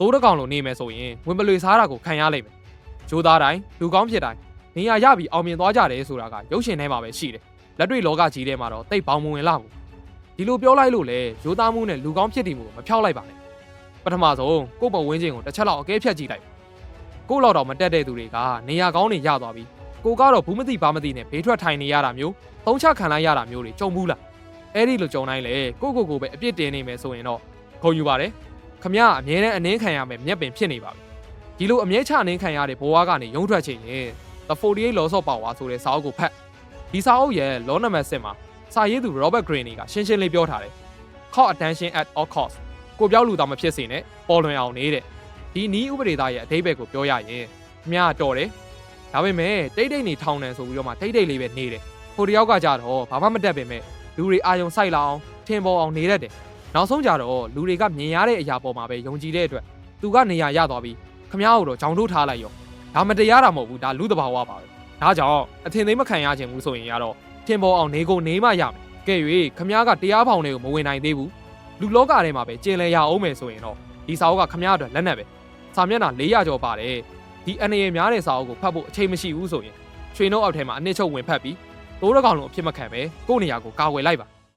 သိုးတစ်ကောင်လိုနေမယ်ဆိုရင်ဝင်ပလွေစားတာကိုခံရလိမ့်မယ်ဂျိုးသားတိုင်းလူကောင်းဖြစ်တိုင်းနေရာရပြီးအောင်မြင်သွားကြတယ်ဆိုတာကရုပ်ရှင်ထဲမှာပဲရှိတယ်လက်တွေ့လောကကြီးထဲမှာတော့တိတ်ပေါင်းမဝင်လာဘူးဒီလိုပြောလိုက်လို့လေဂျိုးသားမှုနဲ့လူကောင်းဖြစ်တည်မှုကိုမဖြောက်လိုက်ပါနဲ့ပထမဆုံးကိုယ့်ပုံဝင်းချင်းကိုတစ်ချက်လောက်အကဲဖြတ်ကြည့်လိုက်ကိုယ့်လောက်တော့မတက်တဲ့သူတွေကနေရာကောင်းတွေရသွားပြီကိုကတော့ဘူးမသိဘာမသိနဲ့ဘေးထွက်ထိုင်နေရတာမျိုးသုံးချခံလိုက်ရတာမျိုးတွေကြုံဘူးလားအဲ့ဒီလိုကြုံတိုင်းလေကိုယ့်ကိုယ်ကိုပဲအပြစ်တင်နေမယ်ဆိုရင်တော့ခုံယူပါတယ် ခမရအမြဲတမ်းအနှင်းခံရမယ်မျက်ပင်ဖြစ်နေပါပြီဒီလိုအမြဲချနှင်းခံရတဲ့ဘဝကနေရုံထွက်ချင်ရင် The 48 Laws of Power ဆိုတဲ့စာအုပ်ကိုဖတ်ဒီစာအုပ်ရဲ့ law number 7မှာစာရေးသူ Robert Greene ကရှင်းရှင်းလေးပြောထားတယ် call attention at all cost ကိုပြောက်လူသားမဖြစ်စေနဲ့ပေါ်လွင်အောင်နေတဲ့ဒီနီးဥပဒေသားရဲ့အဓိပ္ပာယ်ကိုပြောရရင်ခမရတော်တယ်ဒါပေမဲ့တိတ်တိတ်နေထောင်တယ်ဆိုပြီးတော့မှတိတ်တိတ်လေးပဲနေတယ်ဟိုတယောက်ကကြတော့ဘာမှမတက်ပေမဲ့လူတွေအာယုံစိုက်လာအောင်ထင်ပေါ်အောင်နေတတ်တယ် နောက်ဆုံးကြတော့လူတွေကမြင်ရတဲ့အရာပေါ်မှာပဲယုံကြည်တဲ့အတွက်သူကနေရာရသွားပြီးခမ ्या ကိုတော့ကြောင်ထိုးထားလိုက်ရောဒါမတရားတာမဟုတ်ဘူးဒါလူတဘာဝပါပဲဒါကြောင့်အထင်သိမ်းမခံရခြင်းဘူးဆိုရင်ရတော့ထင်ပေါ်အောင်နေကိုနေမှရမယ်ကဲ၍ခမ ्या ကတရားဖောင်တွေကိုမဝင်နိုင်သေးဘူးလူလောကထဲမှာပဲကျင်လည်ရအောင်မယ်ဆိုရင်တော့ဒီစာအုပ်ကခမ ्या အတွက်လက်နက်ပဲစာမျက်နှာ400ကျော်ပါတယ်ဒီအနေရများတဲ့စာအုပ်ကိုဖတ်ဖို့အချိန်မရှိဘူးဆိုရင်ရွှေနှုတ်အောက်ထဲမှာအနှစ်ချုပ်ဝင်ဖတ်ပြီးတိုးတကောင်လုံးအဖြစ်မခံပဲကိုယ့်နေရာကိုကာဝယ်လိုက်ပါ